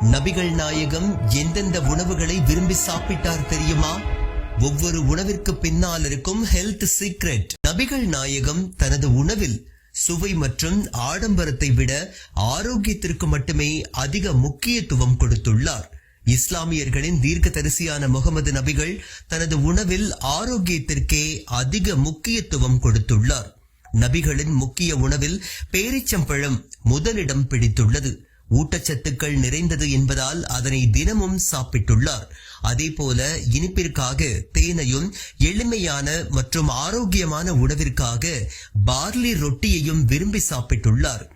நபிகள் நாயகம் எந்தெந்த உணவுகளை விரும்பி சாப்பிட்டார் தெரியுமா? ஒவ்வொரு உணவிற்கு பின்னால் இருக்கும் ஹெல்த் சீக்ரெட் நபிகள் நாயகம் தனது உணவில் சுவை மற்றும் ஆடம்பரத்தை விட ஆரோக்கியத்திற்கு மட்டுமே அதிக முக்கியத்துவம் கொடுத்துள்ளார். இஸ்லாமியர்களின் தீர்க்கதரிசியான முகமது நபிகள் தனது உணவில் ஆரோக்கியத்திற்கே அதிக முக்கியத்துவம் கொடுத்துள்ளார். நபிகளின் முக்கிய உணவில் பேரிச்சம்பழம் முதலிடம் பிடித்துள்ளது. ஊட்டச்சத்துக்கள் நிறைந்தது என்பதால் அதனை தினமும் சாப்பிட்டுள்ளார். அதே போல இனிப்பிற்காக தேனையும் எளிமையான மற்றும் ஆரோக்கியமான உணவிற்காக பார்லி ரொட்டியையும் விரும்பி சாப்பிட்டுள்ளார்.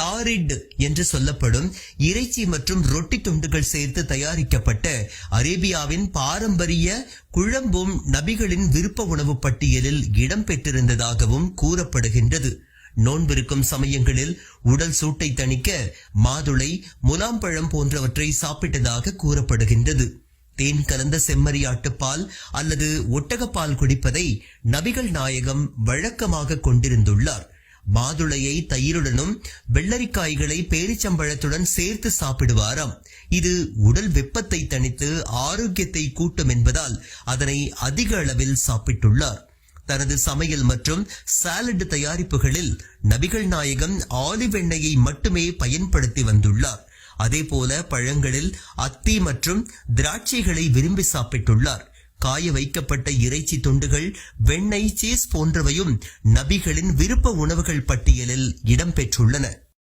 தாரிட் என்று சொல்லப்படும் இறைச்சி மற்றும் ரொட்டி துண்டுகள் சேர்த்து தயாரிக்கப்பட்ட அரேபியாவின் பாரம்பரிய குழம்பும் நபிகளின் விருப்ப உணவு பட்டியலில் இடம்பெற்றிருந்ததாகவும் கூறப்படுகின்றது. நோன்பிருக்கும் சமயங்களில் உடல் சூட்டை தணிக்க மாதுளை முலாம்பழம் போன்றவற்றை சாப்பிட்டதாக கூறப்படுகின்றது. தேன் கலந்த செம்மறி ஆட்டுப்பால் அல்லது ஒட்டகப்பால் குடிப்பதை நபிகள் நாயகம் வழக்கமாக கொண்டிருந்துள்ளார். மாதுளையை தயிருடனும் வெள்ளரிக்காய்களை பேரிச்சம்பழத்துடன் சேர்த்து சாப்பிடுவாராம். இது உடல் வெப்பத்தை தணித்து ஆரோக்கியத்தை கூட்டும் என்பதால் அதனை அதிக அளவில் சாப்பிட்டுள்ளார். தனது சமையல் மற்றும் சாலட் தயாரிப்புகளில் நபிகள் நாயகம் ஆலிவ் எண்ணெயை மட்டுமே பயன்படுத்தி வந்துள்ளார். அதேபோல பழங்களில் அத்தி மற்றும் திராட்சைகளை விரும்பி சாப்பிட்டுள்ளார். காய வைக்கப்பட்ட இறைச்சி துண்டுகள் வெண்ணெய் சீஸ் போன்றவையும் நபிகளின் விருப்ப உணவுகள் பட்டியலில் இடம்பெற்றுள்ளன.